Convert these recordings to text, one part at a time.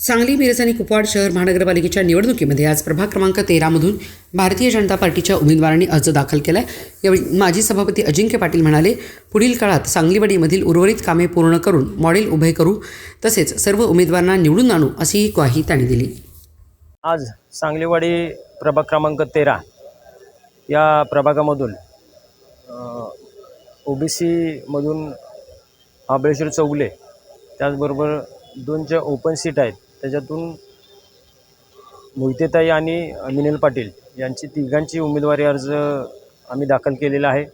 सांगली मिरज आणि कुपवाड शहर महानगरपालिकेच्या निवडणुकीमध्ये आज प्रभाग क्रमांक तेरामधून भारतीय जनता पार्टीच्या उमेदवारांनी अर्ज दाखल केलाय. यावेळी माजी सभापती अजिंक्य पाटील म्हणाले पुढील काळात सांगलीवाडीमधील उर्वरित कामे पूर्ण करून मॉडेल उभे करू तसेच सर्व उमेदवारांना निवडून आणू अशी ग्वाही त्यांनी दिली. आज सांगलीवाडी प्रभाग क्रमांक तेरा या प्रभागामधून ओ बी सीमधून महाबळेश्वर चौगले त्याचबरोबर दोन ज्या ओपन सीट आहेत त्याच्यातून मोहितेताई आणि मिनल पाटील यांची तिघांची उमेदवारी अर्ज आम्ही दाखल केलेला आहे.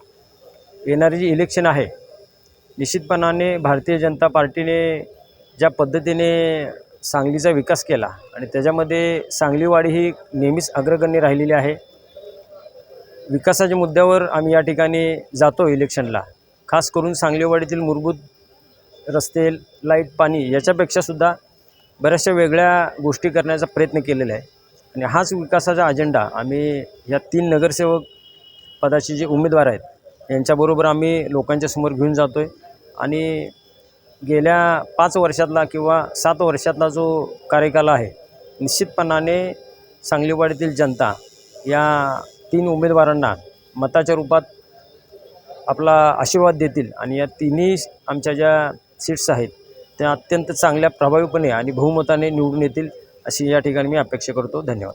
येणारी जी इलेक्शन आहे निश्चितपणाने भारतीय जनता पार्टीने ज्या पद्धतीने सांगलीचा विकास केला आणि त्याच्यामध्ये सांगलीवाडी ही नेहमीच अग्रगण्य राहिलेली आहे विकासाच्या मुद्द्यावर आम्ही या ठिकाणी जातो इलेक्शनला. खास करून सांगलीवाडीतील मूलभूत रस्ते लाइट पाणी याच्यापेक्षासुद्धा बऱ्याचशा वेगळ्या गोष्टी करण्याचा प्रयत्न केलेला आहे. आणि हाच विकासाचा अजेंडा आम्ही या तीन नगरसेवक पदाचे जे उमेदवार आहेत यांच्याबरोबर आम्ही लोकांच्या समोर घेऊन जातो आहे आणि गेल्या पाच वर्षातला किंवा सात वर्षातला जो कार्यकाल आहे निश्चितपणाने सांगलीवाडीतील जनता या तीन उमेदवारांना मताच्या रूपात आपला आशीर्वाद देतील. आणि या तिन्ही आमच्या ज्या सीट्स आहेत त्या अत्यंत चांगल्या प्रभावीपणे आणि बहुमताने निवडून येतील अशी या ठिकाणी मी अपेक्षा करतो. धन्यवाद.